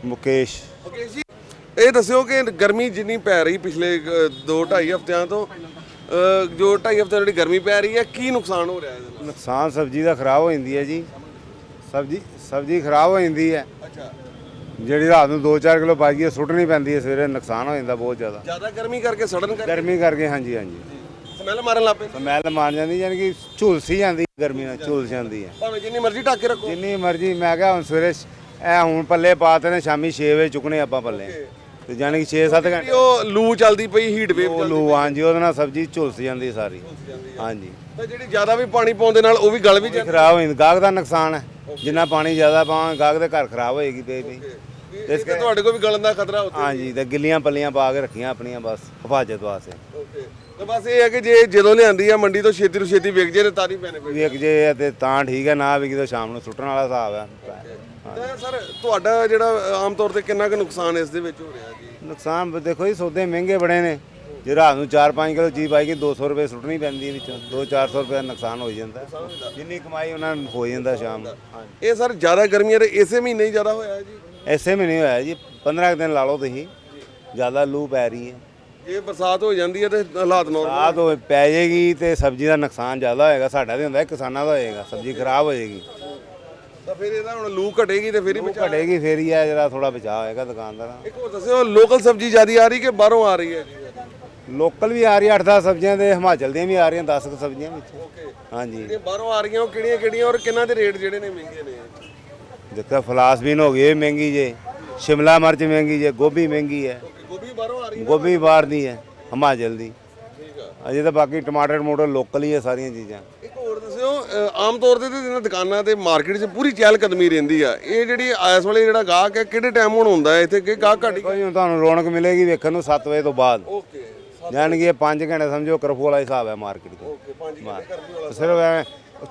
ਮੁਕੇਸ਼। ਮੁਕੇਸ਼ ਜੀ ਇਹ ਦੱਸਿਓ ਕਿ ਗਰਮੀ ਜਿੰਨੀ ਪੈ ਰਹੀ ਪਿਛਲੇ 2-2.5 ਹਫ਼ਤਿਆਂ ਤੋਂ ਅ, ਜੋ 2.5 ਹਫ਼ਤੇ ਜਿਹੜੀ ਗਰਮੀ ਪੈ ਰਹੀ ਹੈ ਕੀ ਨੁਕਸਾਨ ਹੋ ਰਿਹਾ ਇਹਦੇ ਨਾਲ? ਨੁਕਸਾਨ ਸਬਜ਼ੀ ਦਾ ਖਰਾਬ ਹੋ ਜਾਂਦੀ ਹੈ ਜੀ। ਸਬਜ਼ੀ ਸਬਜ਼ੀ ਖਰਾਬ ਹੋ ਜਾਂਦੀ ਹੈ। ਅੱਛਾ। ਜਿਹੜੀ ਰਾਤ ਨੂੰ 2-4 ਕਿਲੋ ਬਚ ਗਈ ਸੁੱਟਣੀ ਪੈਂਦੀ ਹੈ ਸਵੇਰੇ ਨੁਕਸਾਨ ਹੋ ਜਾਂਦਾ ਬਹੁਤ ਜ਼ਿਆਦਾ। ਜ਼ਿਆਦਾ ਗਰਮੀ ਕਰਕੇ ਸੜਨ ਕਰਕੇ? ਗਰਮੀ ਕਰਕੇ ਹਾਂਜੀ ਹਾਂਜੀ। ਸਮੈਲ ਮਾਰਨ ਲੱਗ ਪੈਂਦੀ ਸਮੈਲ ਮਾਰ ਜਾਂਦੀ ਯਾਨੀ ਕਿ ਝੁਲਸੀ ਜਾਂਦੀ ਗਰਮੀ ਨਾਲ ਝੁਲਸ ਜਾਂਦੀ ਹੈ। ਭਾਵੇਂ ਜਿੰਨੀ ਮਰਜ਼ੀ ਢੱਕ ਕੇ ਰੱਖੋ। ਜਿੰਨੀ ਮਰਜ਼ੀ ਮੈਂ ਕਿਹਾ ਹੁਣ ਸਵੇਰੇ ਇਹ ਹੁਣ ਪੱਲੇ ਪਾਤੇ ਨੇ ਸ਼ਾਮੀ 6 ਵਜੇ ਚੁੱਕਣੇ ਆਪਾਂ ਪੱਲੇ। ਤੇ ਜਾਣੀ ਕਿ 6-7 ਜਿਹੜੀ ਘੰਟੇ। ਉਹ ਲੂ ਚੱਲਦੀ ਪਈ ਹੀਟ ਵੇਵ ਉਹ ਲੂ ਹਾਂਜੀ ਉਹਦੇ ਨਾਲ ਸਬਜ਼ੀ ਝੁਲਸ ਜਾਂਦੀ ਸਾਰੀ। ਹਾਂਜੀ। ਤਾਂ ਜਿਹੜੀ ਜ਼ਿਆਦਾ ਵੀ ਪਾਣੀ ਪਾਉਣ ਦੇ ਨਾਲ ਉਹ ਵੀ ਗਲ ਵੀ ਜਾਂਦੀ ਖਰਾਬ ਹੋ ਜਾਂਦੀ। ਗਾਹਕ ਦਾ ਨੁਕਸਾਨ ਹੈ। ਜਿੰਨਾ ਪਾਣੀ ਜ਼ਿਆਦਾ ਪਾਵਾਂ ਗਾਹਕ ਦੇ ਘਰ ਖਰਾਬ ਹੋਏਗੀ ਤੇ ਵੀ। ਇਸ ਕੇ ਤੁਹਾਡੇ ਕੋਲ ਵੀ ਗਲਣ ਦਾ ਖਤਰਾ ਉੱਥੇ ਹਾਂਜੀ ਤੇ ਗਿੱਲੀਆਂ ਪੱਲੀਆਂ ਪਾ ਕੇ ਰੱਖੀਆਂ ਆਪਣੀਆਂ ਬਸ ਹਿਫਾਜ਼ਤ ਵਾਸਤੇ। ਓਕੇ ਤਾਂ ਬਸ ਇਹ ਹੈ ਕਿ ਜੇ ਜਦੋਂ ਲਿਆਂਦੀ ਆ ਮੰਡੀ ਤੋਂ ਛੇਤੀ ਤੋਂ ਛੇਤੀ ਵਿਕ ਜੇ ਤੇ ਤਾਂ ਹੀ ਬੈਨੀਫਿਟ ਵੀ ਇੱਕ ਜੇ ਹੈ ਤੇ ਤਾਂ ਠੀਕ ਹੈ ਨਾ ਵੀ ਕਿਤੇ ਸ਼ਾਮ ਨੂੰ ਸੁੱਟਣ ਵਾਲਾ ਹਿਸਾਬ ਹੈ। ਤਾਂ ਸਰ ਤੁਹਾਡਾ ਜਿਹੜਾ ਆਮ ਤੌਰ ਤੇ ਕਿੰਨਾ ਕੁ ਨੁਕਸਾਨ ਇਸ ਦੇ ਵਿੱਚ ਹੋ ਰਿਹਾ ਜੀ? ਨੁਕਸਾਨ ਵੀ ਦੇਖੋ ਜੀ ਸੌਦੇ ਮਹਿੰਗੇ ਬੜੇ ਨੇ। ਜੇ ਰਾਤ ਨੂੰ 4-5 ਕਿਲੋ ਚੀਜ਼ ਪਾਈ ਕਿ 200 ਰੁਪਏ ਸੁੱਟਣੀ ਪੈਂਦੀ ਹੈ ਵਿੱਚੋਂ। 2-400 ਰੁਪਏ ਦਾ ਨੁਕਸਾਨ ਹੋ ਜਾਂਦਾ। ਜਿੰਨੀ ਕਮਾਈ ਉਹਨਾਂ ਨੂੰ ਹੋ ਜਾਂਦਾ ਸ਼ਾਮ ਨੂੰ। ਹਾਂਜੀ। ਇਹ ਸਰ ਜ਼ਿਆਦਾ ਗਰਮੀਆਂ ਦੇ ਇਸੇ ਮਹੀਨੇ ਹੀ ਜ਼ਿਆਦਾ ਹੋਇਆ ਜੀ? ਐਸੇ ਮਹੀਨੇ ਹੋਇਆ ਜੀ। 15 ਕੁ ਦਿਨ ਲਾ ਲਓ ਤੁਸੀਂ। ਜ਼ਿਆਦਾ ਲੂ ਪੈ ਰਹੀ ਹੈ। ਜੇ ਬਰਸਾਤ ਹੋ ਜਾਂਦੀ ਹੈ ਤੇ ਹਾਲਾਤ ਨਾਰਮਲ ਪੈ ਜਾਏਗੀ ਤੇ ਸਬਜ਼ੀ ਦਾ ਨੁਕਸਾਨ ਜ਼ਿਆਦਾ ਹੋਏਗਾ। ਸਾਡਾ ਤੇ ਹੁੰਦਾ ਕਿਸਾਨਾਂ ਦਾ ਹੋਏਗਾ। ਸਬਜ਼ੀ ਖਰਾਬ ਹੋ ਜਾਏਗੀ ਤਾਂ ਫਿਰ ਇਹਦਾ ਹੁਣ ਲੂ ਘਟੇਗੀ ਤੇ ਫਿਰ ਹੀ ਬਚਾ ਘਟੇਗੀ ਫੇਰ ਹੀ ਆ ਜਿਹੜਾ ਥੋੜਾ ਬਚਾਅ ਹੋਏਗਾ ਦੁਕਾਨਦਾਰਾਂ। ਇੱਕ ਹੋਰ ਦੱਸਿਓ ਲੋਕਲ ਸਬਜ਼ੀ ਜ਼ਿਆਦੀ ਆ ਰਹੀ ਕਿ ਬਾਹਰੋਂ ਆ ਰਹੀ ਹੈ ਜੀ? ਲੋਕਲ ਵੀ ਆ ਰਹੀ 8-10 ਸਬਜ਼ੀਆਂ ਤੇ ਹਿਮਾਚਲ ਦੀਆਂ ਵੀ ਆ ਰਹੀਆਂ 10 ਕੁ ਸਬਜ਼ੀਆਂ ਵਿੱਚ। ਹਾਂਜੀ। ਇਹ ਬਾਹਰੋਂ ਆ ਰਹੀਆਂ ਉਹ ਕਿਹੜੀਆਂ ਕਿਹੜੀਆਂ ਔਰ ਕਿੰਨਾ ਦੇ ਰੇਟ ਜਿਹੜੇ ਨੇ ਮਹਿੰਗੇ ਨੇ? ਦੇਖੋ ਫਲਾਸਬੀਨ ਹੋ ਗਈ ਇਹ ਮਹਿੰਗੀ ਜੇ। ਸ਼ਿਮਲਾ ਮਿਰਚ ਮਹਿੰਗੀ ਜੇ ਗੋਭੀ ਮਹਿੰਗੀ ਹੈ। ਗੋਭੀ ਬਾਹਰੋਂ ਆ ਰਹੀ ਗੋਭੀ ਬਾਹਰ ਦੀ ਹੈ ਹਿਮਾਚਲ ਦੀ। ਠੀਕ ਆ। ਅਜੇ ਤਾਂ ਬਾਕੀ ਟਮਾਟਰ ਟਮੂਟਰ ਲੋਕਲ ਹੀ ਹੈ ਸਾਰੀਆਂ ਚੀਜ਼ਾਂ। ਆਮ ਤੌਰ ਤੇ ਤੇ ਇਹਨਾਂ ਦੁਕਾਨਾਂ ਤੇ ਮਾਰਕੀਟ 'ਚ ਪੂਰੀ ਚਹਿਲ ਕਦਮੀ ਰਹਿੰਦੀ ਆ। ਇਹ ਜਿਹੜੀ ਇਸ ਵੇਲੇ ਜਿਹੜਾ ਗਾਹਕ ਹੈ ਕਿਹੜੇ ਟਾਈਮ ਹੁਣ ਹੁੰਦਾ ਹੈ ਇੱਥੇ? ਕਿ ਗਾਹਕ ਘੱਟ ਕੋਈ ਹੁਣ ਤੁਹਾਨੂੰ ਰੌਣਕ ਮਿਲੇਗੀ ਵੇਖਣ ਨੂੰ 7 ਵਜੇ ਤੋਂ ਬਾਅਦ। ਓਕੇ ਜਾਣ ਕੇ 5 ਘੰਟੇ ਸਮਝੋ ਕਰਫੂ ਵਾਲਾ ਹਿਸਾਬ ਹੈ ਮਾਰਕੀਟ ਦਾ। ਓਕੇ ਪੰਜ ਸਿਰਫ ਐਵੇਂ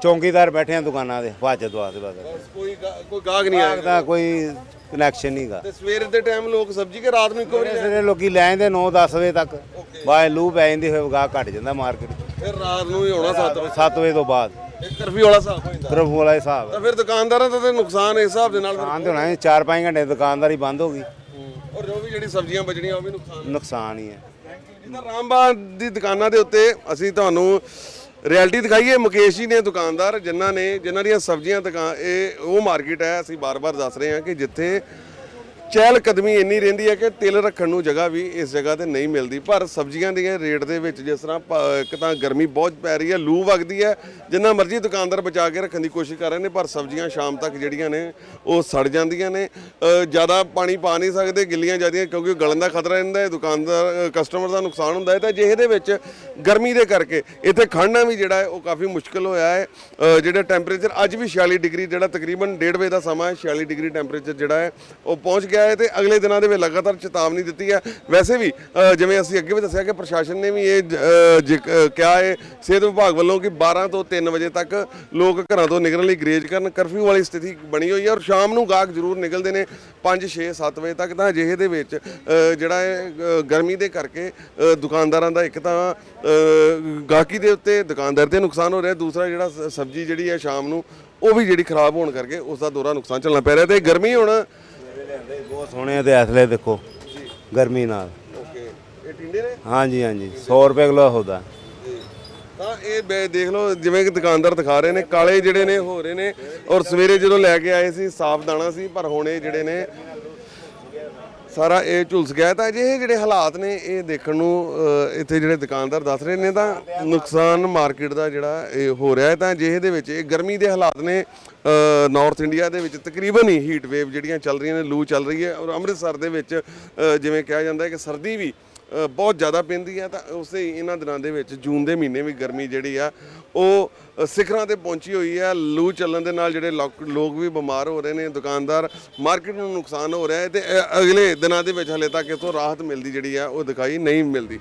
ਚੌਂਕੀਦਾਰ ਬੈਠੇ ਆ ਦੁਕਾਨਾਂ ਦੇ ਹਿਫਾਜ਼ਤ ਵਾਸਤੇ ਬਸ ਕੋਈ ਕੋਈ ਗਾਹਕ ਨਹੀਂ ਆਇਆ। ਦਾ ਕੋਈ ਕਨੈਕਸ਼ਨ ਨਹੀਂਗਾ ਤੇ ਸਵੇਰ ਦੇ ਟਾਈਮ ਲੋਕ ਸਬਜ਼ੀ ਕੇ ਰਾਤ ਨੂੰ ਇੱਕੋ ਵਾਰੀ ਸਵੇਰੇ ਲੋਕੀ ਲੈ ਜਾਂਦੇ 9-10 ਵਜੇ ਤੱਕ। ਬਾਏ ਲੂ ਪੈ ਜਾਂਦੀ ਫਿਰ ਗਾਹ ਘਟ ਜਾਂਦਾ ਮਾਰਕੀਟ ਫਿਰ ਰਾਤ ਨੂੰ ਹੀ ਹੋਣਾ 7 ਵਜੇ। 7 ਵਜੇ ਤੋਂ ਬਾਅਦ। ਇਹ ਕਰਫਿਊ ਵਾਲਾ ਹਿਸਾਬ ਹੋ ਜਾਂਦਾ। ਕਰਫੂ ਵਾਲਾ ਹਿਸਾਬ ਹੈ। ਤਾਂ ਫਿਰ ਦੁਕਾਨਦਾਰਾਂ ਦਾ ਤਾਂ ਨੁਕਸਾਨ ਇਸ ਹਿਸਾਬ ਦੇ ਨਾਲ ਫਿਰ- ਦੁਕਾਨ ਤੇ ਹੋਣਾ 4-5 ਘੰਟੇ ਦੁਕਾਨਦਾਰੀ ਬੰਦ ਹੋ ਗਈ। ਔਰ ਜੋ ਵੀ ਜਿਹੜੀ ਸਬਜ਼ੀਆਂ ਬਚਣੀਆਂ ਉਹ ਵੀ ਨੁਕਸਾਨ ਨੁਕਸਾਨ ਹੀ ਹੈ। ਜਿੱਦਾਂ ਰਾਮਬਾਗ ਦੀ ਦੁਕਾਨਾਂ ਦੇ ਉੱਤੇ ਅਸੀਂ ਤੁਹਾਨੂੰ ਰਿਐਲਿਟੀ ਦਿਖਾਈਏ। ਮੁਕੇਸ਼ ਜੀ ਨੇ ਦੁਕਾਨਦਾਰ ਜਿਨ੍ਹਾਂ ਨੇ ਜਿਨ੍ਹਾਂ ਦੀਆਂ ਸਬਜ਼ੀਆਂ ਦੁਕਾਨ ਇਹ ਉਹ ਮਾਰਕੀਟ ਹੈ ਅਸੀਂ ਬਾਰ-ਬਾਰ ਦੱਸ ਰਹੇ ਹਾਂ ਕਿ ਜਿੱਥੇ ਚਹਿਲ ਕਦਮੀ ਇੰਨੀ ਰਹਿੰਦੀ ਹੈ ਕਿ ਤਿਲ ਰੱਖਣ ਨੂੰ ਜਗ੍ਹਾ ਵੀ ਇਸ ਜਗ੍ਹਾ ਤੇ ਨਹੀਂ ਮਿਲਦੀ। ਪਰ ਸਬਜ਼ੀਆਂ ਦੇ ਰੇਟ ਦੇ ਵਿੱਚ ਜਿਸ ਤਰ੍ਹਾਂ ਪ- ਇੱਕ ਤਾਂ ਗਰਮੀ ਬਹੁਤ ਪੈ ਰਹੀ ਹੈ ਲੂ ਵਗਦੀ ਹੈ ਜਿੰਨਾ ਮਰਜ਼ੀ ਦੁਕਾਨਦਾਰ ਬਚਾ ਕੇ ਰੱਖਣ ਦੀ ਕੋਸ਼ਿਸ਼ ਕਰ ਰਹੇ ਨੇ ਪਰ ਸਬਜ਼ੀਆਂ ਸ਼ਾਮ ਤੱਕ ਜਿਹੜੀਆਂ ਨੇ ਉਹ ਸੜ ਜਾਂਦੀਆਂ ਨੇ। ਅ, ਜ਼ਿਆਦਾ ਪਾਣੀ ਪਾ ਨਹੀਂ ਸਕਦੇ ਗਿੱਲੀਆਂ ਜਾਂਦੀਆਂ ਕਿਉਂਕਿ ਗਲਣ ਦਾ ਖਤਰਾ ਰਹਿੰਦਾ ਹੈ ਦੁਕਾਨਦਾਰ ਕਸਟਮਰ ਦਾ ਨੁਕਸਾਨ ਹੁੰਦਾ ਹੈ। ਤਾਂ ਜੇ ਇਹਦੇ ਵਿੱਚ ਗਰਮੀ ਦੇ ਕਰਕੇ ਇੱਥੇ ਖੜਨਾ ਵੀ ਜਿਹੜਾ ਹੈ ਉਹ ਕਾਫੀ ਮੁਸ਼ਕਲ ਹੋਇਆ ਹੈ। ਅ, ਜਿਹੜਾ ਟੈਂਪਰੇਚਰ ਅੱਜ ਵੀ 46 ਡਿਗਰੀ ਜਿਹੜਾ ਤਕਰੀਬਨ 1.5 ਵਜੇ ਦਾ ਸਮਾਂ ਹੈ 46 ਡਿਗਰੀ ਟੈਂਪਰੇਚਰ ਜਿਹੜਾ ਹੈ ਉਹ ਪਹੁੰਚ ਗਿਆ ਹੈ ਤੇ ਅਗਲੇ ਦਿਨਾਂ ਦੇ ਵਿੱਚ ਲਗਾਤਾਰ ਚੇਤਾਵਨੀ ਦਿੱਤੀ ਹੈ। ਵੈਸੇ ਵੀ ਜਿਵੇਂ ਅਸੀਂ ਅੱਗੇ ਵੀ ਦੱਸਿਆ ਕਿ ਪ੍ਰਸ਼ਾਸਨ ਨੇ ਵੀ ਇਹ ਕਿਹਾ ਹੈ, ਸਿਹਤ ਵਿਭਾਗ ਵੱਲੋਂ ਕਿ 12 ਤੋਂ 3 ਵਜੇ ਤੱਕ ਲੋਕ ਘਰਾਂ ਤੋਂ ਨਿਕਲਣ ਲਈ ਗਰੇਜ ਕਰਨ ਕਰਫਿਊ ਵਾਲੀ ਸਥਿਤੀ ਬਣੀ ਹੋਈ ਹੈ ਔਰ ਸ਼ਾਮ ਨੂੰ ਗਾਹਕ ਜ਼ਰੂਰ ਨਿਕਲਦੇ ਨੇ 5 6 7 ਵਜੇ ਤੱਕ। ਤਾਂ ਅਜਿਹੇ ਦੇ ਵਿੱਚ ਜਿਹੜਾ ਹੈ ਗਰਮੀ ਦੇ ਕਰਕੇ ਦੁਕਾਨਦਾਰਾਂ ਦਾ ਇੱਕ ਤਾਂ ਗਾਹਕੀ ਦੇ ਉੱਤੇ ਦੁਕਾਨਦਾਰ ਤੇ ਨੁਕਸਾਨ ਹੋ ਰਿਹਾ। ਦੂਸਰਾ ਜਿਹੜਾ ਸ- ਸਬਜ਼ੀ ਜਿਹੜੀ ਹੈ ਸ਼ਾਮ ਨੂੰ, ਉਹ ਵੀ ਜਿਹੜੀ ਖਰਾਬ ਹੋਣ ਕਰਕੇ ਉਸ ਦਾ ਦੋਹਰਾ ਨੁਕਸਾਨ ਚੱਲਣਾ ਪੈ ਰਿਹਾ ਤੇ ਗਰਮੀ ਹੁਣ ਬਹੁਤ ਸੋਹਣੇ ਆ ਤੇ ਐਸਲੇ ਦੇਖੋ ਗਰਮੀ ਨਾਲ। ਓਕੇ ਇਹ ਟਿੰਡੇ ਨੇ? ਹਾਂਜੀ ਹਾਂਜੀ 100 ਰੁਪਏ ਕਿਲੋ ਹੁੰਦਾ ਤਾਂ ਇਹ ਬੇ- ਦੇਖ ਲਓ ਜਿਵੇਂ ਕਿ ਦੁਕਾਨਦਾਰ ਦਿਖਾ ਰਹੇ ਨੇ ਕਾਲੇ ਜਿਹੜੇ ਨੇ ਹੋ ਰਹੇ ਨੇ ਔਰ ਸਵੇਰੇ ਜਦੋਂ ਲੈ ਕੇ ਆਏ ਸੀ ਸਾਫ਼ ਦਾਣਾ ਸੀ ਪਰ ਹੁਣ ਇਹ ਜਿਹੜੇ ਨੇ ਸਾਰਾ ਇਹ ਝੁਲਸ ਗਿਆ। ਤਾਂ ਜੇ ਇਹ ਜਿਹੜੇ ਹਾਲਾਤ ਨੇ ਇਹ ਦੇਖਣ ਨੂੰ ਅ, ਇੱਥੇ ਜਿਹੜੇ ਦੁਕਾਨਦਾਰ ਦੱਸ ਰਹੇ ਨੇ ਤਾਂ ਨੁਕਸਾਨ ਮਾਰਕੀਟ ਦਾ ਜਿਹੜਾ ਇਹ ਹੋ ਰਿਹਾ ਹੈ। ਤਾਂ ਜੇ ਇਹਦੇ ਵਿੱਚ ਇਹ ਗਰਮੀ ਦੇ ਹਾਲਾਤ ਨੇ ਨਾਰਥ ਇੰਡੀਆ ਦੇ ਵਿੱਚ ਤਕਰੀਬਨ ਹੀ ਹੀਟ ਵੇਵ ਜਿਹੜੀਆਂ ਚੱਲ ਰਹੀਆਂ ਨੇ, ਲੂ ਚੱਲ ਰਹੀ ਹੈ ਔਰ ਅੰਮ੍ਰਿਤਸਰ ਦੇ ਵਿੱਚ ਜਿਵੇਂ ਕਿਹਾ ਜਾਂਦਾ ਹੈ ਕਿ ਸਰਦੀ ਵੀ ਬਹੁਤ ਜ਼ਿਆਦਾ ਪੈਂਦੀ ਹੈ। ਤਾਂ ਉਸੇ ਹੀ ਇਹਨਾਂ ਦਿਨਾਂ ਦੇ ਵਿੱਚ ਜੂਨ ਦੇ ਮਹੀਨੇ ਵੀ ਗਰਮੀ ਜਿਹੜੀ ਆ, ਉਹ ਸਿਖਰਾਂ ਤੇ ਪਹੁੰਚੀ ਹੋਈ ਹੈ। ਲੂ ਚੱਲਣ ਦੇ ਨਾਲ ਜਿਹੜੇ ਲੋਕ ਲੋਕ ਵੀ ਬਿਮਾਰ ਹੋ ਰਹੇ ਨੇ, ਦੁਕਾਨਦਾਰ ਮਾਰਕੀਟ ਨੂੰ ਨੁਕਸਾਨ ਹੋ ਰਿਹਾ ਹੈ ਤੇ ਅਗਲੇ ਦਿਨਾਂ ਦੇ ਵਿੱਚ ਹਲੇ ਤੱਕ ਇਥੋਂ ਰਾਹਤ ਮਿਲਦੀ ਜਿਹੜੀ ਆ, ਉਹ ਦਿਖਾਈ ਨਹੀਂ ਮਿਲਦੀ।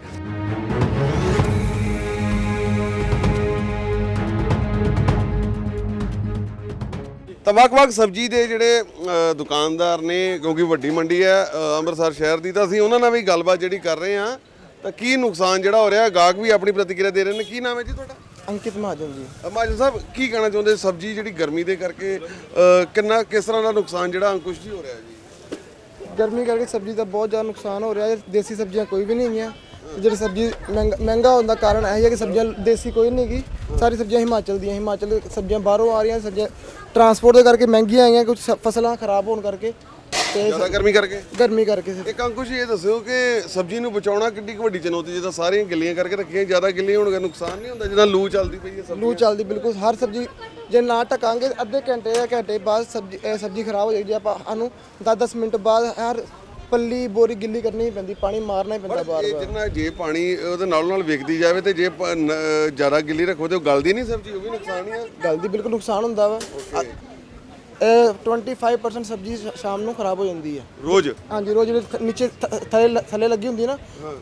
ਤਾਂ ਵੱਖ-ਵੱਖ ਸਬਜ਼ੀ ਦੇ ਜਿਹੜੇ ਅ, ਦੁਕਾਨਦਾਰ ਨੇ ਕਿਉਂਕਿ ਵੱਡੀ ਮੰਡੀ ਹੈ ਅ, ਅੰਮ੍ਰਿਤਸਰ ਸ਼ਹਿਰ ਦੀ ਤਾਂ ਅਸੀਂ ਉਹਨਾਂ ਨਾਲ ਵੀ ਗੱਲਬਾਤ ਜਿਹੜੀ ਕਰ ਰਹੇ ਹਾਂ। ਤਾਂ ਕੀ ਨੁਕਸਾਨ ਜਿਹੜਾ ਹੋ ਰਿਹਾ ਗਾਹਕ ਵੀ ਆਪਣੀ ਪ੍ਰਤੀਕਿਰਿਆ ਦੇ ਰਹੇ ਨੇ? ਕੀ ਨਾਮ ਹੈ ਜੀ ਤੁਹਾਡਾ? ਅੰਕਿਤ ਮਹਾਜਨ ਜੀ। ਮਾਜਨ ਸਾਹਿਬ ਕੀ ਕਹਿਣਾ ਚਾਹੁੰਦੇ ਸਬਜ਼ੀ ਜਿਹੜੀ ਗਰਮੀ ਦੇ ਕਰਕੇ ਅ, ਕਿੰਨਾ ਕਿਸ ਤਰ੍ਹਾਂ ਦਾ ਨੁਕਸਾਨ ਜਿਹੜਾ ਅੰਕੁਸ਼ ਜੀ ਹੋ ਰਿਹਾ ਜੀ? ਗਰਮੀ ਕਰਕੇ ਸਬਜ਼ੀ ਦਾ ਬਹੁਤ ਜ਼ਿਆਦਾ ਨੁਕਸਾਨ ਹੋ ਰਿਹਾ ਹੈ ਦੇਸੀ ਸਬਜ਼ੀਆਂ ਕੋਈ ਵੀ ਨਹੀਂ ਹੈਗੀਆਂ। ਜਿਹੜੀ ਸਬਜ਼ੀ ਮਹਿੰਗਾ ਮਹਿੰਗਾ ਹੋਣ ਦਾ ਕਾਰਨ ਇਹ ਹੈ ਕਿ ਸਬਜ਼ੀਆਂ ਦੇਸੀ ਕੋਈ ਨਹੀਂ ਹੈਗੀ ਸਾਰੀ ਸਬਜ਼ੀਆਂ ਹਿਮਾਚਲ ਦੀਆਂ ਹਿਮਾਚਲ ਦੀਆਂ ਸਬਜ਼ੀਆਂ ਬਾਹਰੋਂ ਆ ਰਹੀਆਂ ਸਬਜ਼ੀਆਂ ਟਰਾਂਸਪੋਰਟ ਦੇ ਕਰਕੇ ਮਹਿੰਗੀਆਂ ਆਈਆਂ ਕੁਝ ਫਸਲਾਂ ਖਰਾਬ ਹੋਣ ਕਰਕੇ ਤੇ ਜ਼ਿਆਦਾ ਗਰਮੀ ਕਰਕੇ? ਗਰਮੀ ਕਰਕੇ ਇੱਕ ਅੰਕੁਸ਼ ਇਹ ਦੱਸਿਓ ਕਿ ਸਬਜ਼ੀ ਨੂੰ ਬਚਾਉਣਾ ਕਿੰਨੀ ਕੁ ਵੱਡੀ ਚੁਣੌਤੀ ਜਿੱਦਾਂ ਸਾਰੀਆਂ ਗਿੱਲੀਆਂ ਕਰਕੇ ਰੱਖੀਆਂ ਜ਼ਿਆਦਾ ਗਿੱਲੀਆਂ ਹੋਣ ਦਾ ਨੁਕਸਾਨ ਨਹੀਂ ਹੁੰਦਾ ਜਿੱਦਾਂ ਲੂ ਚੱਲਦੀ ਪਈ ਹੈ ਲੂ ਚੱਲਦੀ ਬਿਲਕੁਲ ਹਰ ਸਬਜ਼ੀ ਜੇ ਨਾ ਟਕਾਂਗੇ ਅੱਧੇ ਘੰਟੇ ਜਾਂ ਘੰਟੇ ਬਾਅਦ ਸਬਜ਼ੀ ਸਬਜ਼ੀ ਖਰਾਬ ਹੋ ਜਾਏਗੀ ਜੇ ਆਪਾਂ ਸਾਨੂੰ 10-10 ਮਿੰਟ ਬਾਅਦ ਹਰ ਪੱਲੀ ਬੋਰੀ ਗਿੱਲੀ ਕਰਨੀ ਹੀ ਪੈਂਦੀ ਪਾਣੀ ਮਾਰਨਾ ਹੀ ਪੈਂਦਾ ਬਾਰ ਇਹ ਬਾਰ। ਜਿੰਨਾ ਜੇ ਪਾਣੀ ਉਹਦੇ ਨਾਲ ਨਾਲ ਵਿਕਦੀ ਜਾਵੇ ਤੇ ਜੇ ਪ- ਨ- ਜ਼ਿਆਦਾ ਗਿੱਲੀ ਰੱਖੋ ਤੇ ਉਹ ਗਲਦੀ ਨਹੀਂ ਸਬਜ਼ੀ ਉਹ ਵੀ ਨੁਕਸਾਨ ਹੀ ਆ। ਗੱਲ ਦੀ ਬਿਲਕੁਲ ਨੁਕਸਾਨ ਹੁੰਦਾ ਵਾ। ਇਹ 25% ਸਬਜ਼ੀ ਸ਼- ਸ਼ਾਮ ਨੂੰ ਖਰਾਬ ਹੋ ਜਾਂਦੀ ਹੈ ਰੋਜ਼? ਹਾਂਜੀ ਰੋਜ਼ ਜਿਹੜੇ ਥ- ਨੀਚੇ ਥ- ਥੱਲੇ ਥੱਲੇ ਲੱਗੀ ਹੁੰਦੀ ਨਾ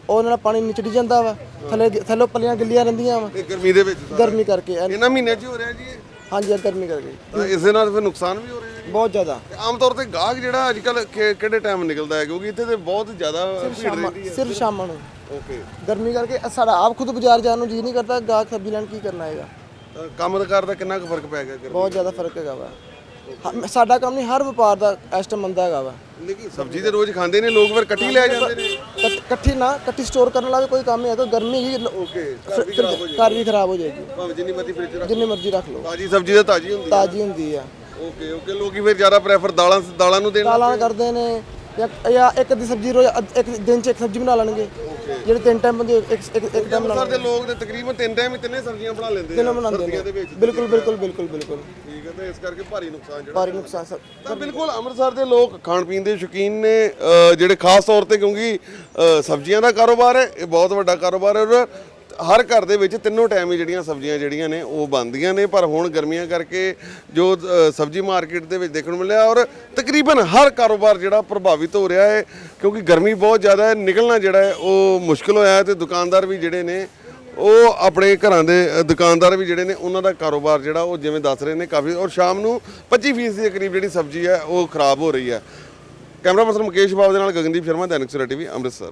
ਉਹ ਨਾਲ ਪਾਣੀ ਨਿਚੜੀ ਜਾਂਦਾ ਵਾ। ਥੱਲੇ ਥੱਲੇ ਪੱਲੀਆਂ ਗਿੱਲੀਆਂ ਰਹਿੰਦੀਆਂ ਵਾ। ਗਰਮੀ ਦੇ ਵਿੱਚ ਸਾਰਾ। ਗਰਮੀ ਕਰਕੇ ਇਹ- ਇਹਨਾਂ ਮਹੀਨਿਆਂ 'ਚ ਹੀ ਹੋ ਰਿਹਾ ਜੀ ਇਹ। ਹਾਂਜੀ ਇਹ ਗਰਮੀ ਕਰਕੇ। ਤਾਂ ਇਸ ਨਾਲ ਫਿਰ ਨੁਕਸਾਨ ਵੀ ਹੋ ਰਿਹਾ। ਬਹੁਤ ਜ਼ਿਆਦਾ। ਆਮ ਤੌਰ ਤੇ ਗਾਹਕ ਜਿਹੜਾ ਅੱਜ ਕੱਲ ਕਿਹੜੇ ਟਾਈਮ ਨਿਕਲਦਾ ਹੈ? ਕਿਉਂਕਿ ਇੱਥੇ ਤੇ ਬਹੁਤ ਜ਼ਿਆਦਾ ਭੀੜ ਸ਼ਾਮਾਂ ਰਹਿੰਦੀ ਹੈ। ਸਿਰਫ ਸ਼ਾਮਾਂ ਨੂੰ। ਓਕੇ ਗਰਮੀ ਕਰਕੇ ਸਾਡਾ ਆਪ ਖੁਦ ਬਾਜ਼ਾਰ ਜਾਣ ਨੂੰ ਜੀ ਨਹੀਂ ਕਰਦਾ ਗਾਹਕ ਸਬਜ਼ੀ ਲੈਣ ਕੀ ਕਰਨਾ ਹੈਗਾ? ਕੰਮ ਕਾਰ ਦਾ ਕਿੰਨਾ ਕੁ ਫ਼ਰਕ ਪੈ ਗਿਆ ਗਰਮੀ ਬਹੁਤ ਜ਼ਿਆਦਾ ਫ਼ਰਕ ਹੈਗਾ ਵਾ। ਹ- ਸਾਡਾ ਕੰਮ ਨਹੀਂ ਹਰ ਵਪਾਰ ਦਾ ਇਸ ਟਾਈਮ ਮੰਦਾ ਹੈਗਾ ਵਾ। ਲੇਕਿਨ ਸਬਜ਼ੀ ਤੇ ਰੋਜ਼ ਖਾਂਦੇ ਨੇ ਲੋਕ ਫਿਰ ਇਕੱਠੀ ਲੈ ਜਾਂਦੇ ਨੇ। ਕੱਟ- ਇਕੱਠੀ ਨਾ ਇਕੱਠੀ ਸਟੋਰ ਕਰਨ ਵਾਲਾ ਵੀ ਕੋਈ ਕੰਮ ਨਹੀਂ ਹੈ ਤਾਂ ਗਰਮੀ ਹੀ ਓਕੇ ਫਿਰ- ਫਿਰ ਘਰ ਵੀ ਖਰਾਬ ਹੋ ਜਾਏਗੀ। ਭਾਵੇਂ ਜਿੰਨੀ ਮਰਜ਼ੀ ਫ੍ਰਿਜ ਰੱਖ ਜਿੰਨੀ ਮਰਜ਼ੀ ਰੱਖ ਲਓ। ਤਾਜੀ ਸਬਜ਼ੀ ਤਾਂ ਤਾਜੀ ਹੁੰਦੀ ਹੈ। ਤਾਜ਼ੀ ਹੁੰਦੀ ਆ। ਓਕੇ ਓਕੇ ਲੋਕੀ ਫਿਰ ਜ਼ਿਆਦਾ ਪ੍ਰੈਫਰ ਦਾਲਾਂ ਦਾਲਾਂ ਨੂੰ ਦੇਣ ਦਾਲਾਂ ਕਰਦੇ ਨੇ ਜਾਂ ਜਾਂ ਇੱਕ ਦੀ ਸਬਜ਼ੀ ਰੋਜ਼ ਇੱਕ ਦਿਨ ਚ ਇੱਕ ਸਬਜ਼ੀ ਬਣਾ ਲੈਣਗੇ। ਜਿਹੜੇ ਤਿੰਨ ਟਾਈਮ ਬੰਦੇ ਇੱਕ ਇੱਕ ਇੱਕ ਟਾਈਮ ਬਣਾ ਅੰਮ੍ਰਿਤਸਰ ਦੇ ਲੋਕ ਤੇ ਤਕਰੀਬਨ ਤਿੰਨ ਟਾਈਮ ਹੀ ਤਿੰਨੇ ਸਬਜ਼ੀਆਂ ਬਣਾ ਲੈਂਦੇ ਤਿੰਨ ਬਣਾਉਂਦੇ ਨੇ। ਵਿੱਚ ਬਿਲਕੁਲ ਬਿਲਕੁਲ ਬਿਲਕੁਲ ਬਿਲਕੁਲ। ਠੀਕ ਹੈ ਤੇ ਇਸ ਕਰਕੇ ਭਾਰੀ ਨੁਕਸਾਨ ਜਿਹੜਾ ਭਾਰੀ ਨੁਕਸਾਨ ਸਭ। ਤਾਂ ਬਿਲਕੁਲ ਅੰਮ੍ਰਿਤਸਰ ਦੇ ਲੋਕ ਖਾਣ ਪੀਣ ਦੇ ਸ਼ੌਕੀਨ ਨੇ ਅ, ਜਿਹੜੇ ਖਾਸ ਤੌਰ ਤੇ ਕਿਉਂਕਿ ਅ, ਸਬਜ਼ੀਆਂ ਦਾ ਕਾਰੋਬਾਰ ਹੈ ਇਹ ਬਹੁਤ ਵੱਡਾ ਕਾਰੋਬਾਰ ਹੈ ਔਰ ਹਰ ਘਰ ਦੇ ਵਿੱਚ ਤਿੰਨੋਂ ਟਾਈਮ ਹੀ ਜਿਹੜੀਆਂ ਸਬਜ਼ੀਆਂ ਜਿਹੜੀਆਂ ਨੇ ਉਹ ਬਣਦੀਆਂ ਨੇ, ਪਰ ਹੁਣ ਗਰਮੀਆਂ ਕਰਕੇ ਜੋ ਸਬਜ਼ੀ ਮਾਰਕੀਟ ਦੇ ਵਿੱਚ ਦੇਖਣ ਨੂੰ ਮਿਲਿਆ ਔਰ ਤਕਰੀਬਨ ਹਰ ਕਾਰੋਬਾਰ ਜਿਹੜਾ ਪ੍ਰਭਾਵਿਤ ਹੋ ਰਿਹਾ ਹੈ, ਕਿਉਂਕਿ ਗਰਮੀ ਬਹੁਤ ਜ਼ਿਆਦਾ ਹੈ, ਨਿਕਲਣਾ ਜਿਹੜਾ ਹੈ ਉਹ ਮੁਸ਼ਕਲ ਹੋਇਆ ਹੈ ਤੇ ਦੁਕਾਨਦਾਰ ਵੀ ਜਿਹੜੇ ਨੇ ਉਹ ਆਪਣੇ ਘਰਾਂ ਦੇ ਦੁਕਾਨਦਾਰ ਵੀ ਜਿਹੜੇ ਨੇ ਉਹਨਾਂ ਦਾ ਕਾਰੋਬਾਰ ਜਿਹੜਾ ਉਹ ਜਿਵੇਂ ਦੱਸ ਰਹੇ ਨੇ ਕਾਫੀ, ਔਰ ਸ਼ਾਮ ਨੂੰ 25% ਦੇ ਕਰੀਬ ਜਿਹੜੀ ਸਬਜ਼ੀ ਹੈ ਉਹ ਖਰਾਬ ਹੋ ਰਹੀ ਹੈ। ਕੈਮਰਾ ਪਰਸਨ ਮੁਕੇਸ਼ ਬਾਬ ਦੇ ਨਾਲ ਗਗਨਦੀਪ ਸ਼ਰਮਾ, ਦੈਨਿਕ ਸਵੇਰਾ ਟੀਵੀ, ਅੰਮ੍ਰਿਤਸਰ।